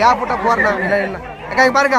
Gap விட்டா போறேன் இல்லை இல்லை. அக்கா இங்கே பாருங்க